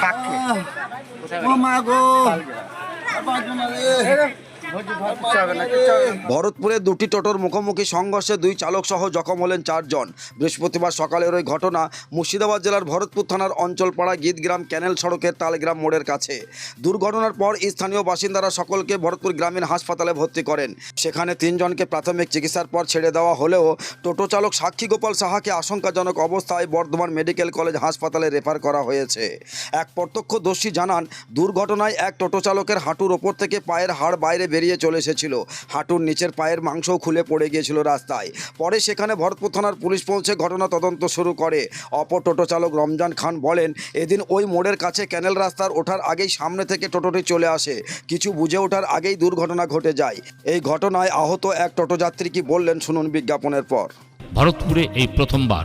সাক্ষী ও মা গো ভরতপুরে দুটি টোটোর মুখোমুখি সংঘর্ষে দুই চালক সহ জখম হলেন চারজন। বৃহস্পতিবার সকালের ওই ঘটনা মুর্শিদাবাদ জেলার ভরতপুর থানার অঞ্চলপাড়া গীতগ্রাম ক্যানেল সড়কের তালগ্রাম মোড়ের কাছে। দুর্ঘটনার পর স্থানীয় বাসিন্দারা সকলকে ভরতপুর গ্রামীণ হাসপাতালে ভর্তি করেন। সেখানে তিনজনকে প্রাথমিক চিকিৎসার পর ছেড়ে দেওয়া হলেও টোটো চালক সাক্ষী গোপাল সাহাকে আশঙ্কাজনক অবস্থায় বর্ধমান মেডিকেল কলেজ হাসপাতালে রেফার করা হয়েছে। এক প্রত্যক্ষদর্শী জানান, দুর্ঘটনায় এক টোটো চালকের হাঁটুর ওপর থেকে পায়ের হাড় বাইরে বেরিয়ে চলে এসেছিল। হাঁটুর নিচের পায়ের মাংসও খুলে পড়ে গিয়েছিল রাস্তায়। পরে সেখানে ভরতপুর থানার পুলিশ পৌঁছে ঘটনা তদন্ত শুরু করে। অপর টোটো চালক রমজান খান বলেন, এদিন ওই মোড়ের কাছে ক্যানেল রাস্তার ওঠার আগেই সামনে থেকে টোটোটি চলে আসে। কিছু বুঝে ওঠার আগেই দুর্ঘটনা ঘটে যায়। এই ঘটনায় আহত এক টোটো যাত্রী কি বললেন শুনুন বিজ্ঞাপনের পর। ভরতপুরে এই প্রথমবার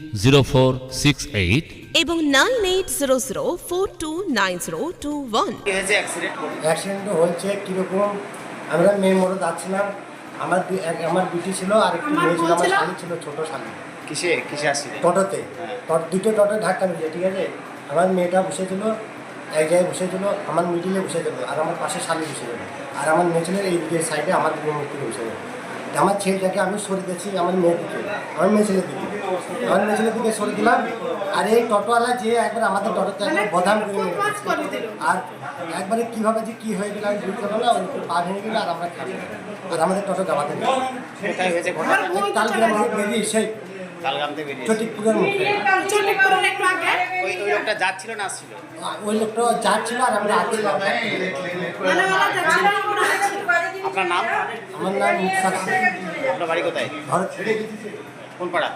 zero four six eight এবং nine eight zero zero four two nine zero two one accident accident হয়েছে কীরকম? আমরা মেয়ে মোড়ে যাচ্ছিলাম। আমার এক- আমার বিটি ছিল আর একটি মেয়ে ছিল আমার শালি ছিল ছোট শালি। কিসে? কিসে আসছিলেন টোটোতে। টোটো দুটো টোটো ধাক্কা মেরেছে ঠিক আছে? আমার মেয়েটা বসেছিল এক জায়গায় বসেছিল আমার মিডিলে বসেছিল আর আমার পাশে শালি বসেছিল। আর আমার মেয়ে ছিল এই দিকে সাইডে আমার মুখ থেকে বসেছিল। আমার ছেলেটাকে আমি সরে দিয়েছি আমার মেয়ের দিকে আমার মেয়ে ছেলের দিকে। আমার মেয়ে ছেলের দিকে সরে দিলাম। আর এই টোটোওয়ালা যে একবার আমাদের টোটোতে একবার বদাম করে আর একবারে কীভাবে যে কী হয়ে গেল আমি বুঝতে পারলাম ওই পা ভেঙে গেলো আর আমরা খাব। আর আমাদের টোটো গাবাতে বেরিয়ে সেই চটিকপুরের মুখে ওই ওই লোকটা যাচ্ছিল না আসছিল। ওই লোকটা যাচ্ছিল আর আমরা আসছিলাম আপনার নাম? আমার নাম আপনার বাড়ি কোথায়? ভারত কোন পাড়া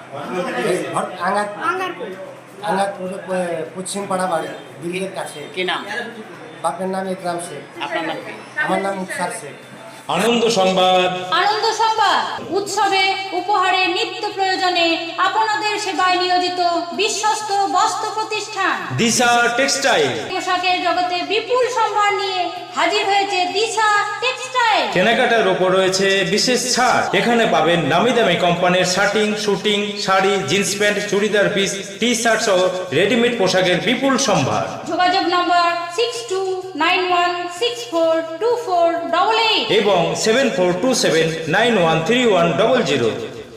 পশ্চিম পাড়া বাড়ি দিল্লির কাছে। কি নাম? বাপের নাম ইকরাম শেখ। আপনার নাম? আমার নাম শেখ। আনন্দ সংবাদ। আনন্দ সংবাদ। উৎসবে উপহারে প্রয়োজনে আপনাদের সেবায় নিয়োজিত বিশ্বস্ত বস্ত্র প্রতিষ্ঠান। দিশা টেক্সটাইল। পোশাকের জগতে বিপুল সম্ভার নিয়ে হাজির হয়েছে দিশা টেক্সটাইল। কেনাকাটার ওপর রয়েছে বিশেষ ছাড়। এখানে পাবেন নামি দামি কোম্পানির shirting suiting sari jeans pant churidar piece T shirt সহ রেডিমেড পোশাকের বিপুল সম্ভার। যোগাযোগ নম্বর six two nine one six four two four double eight এবং seven four two seven nine one three one double zero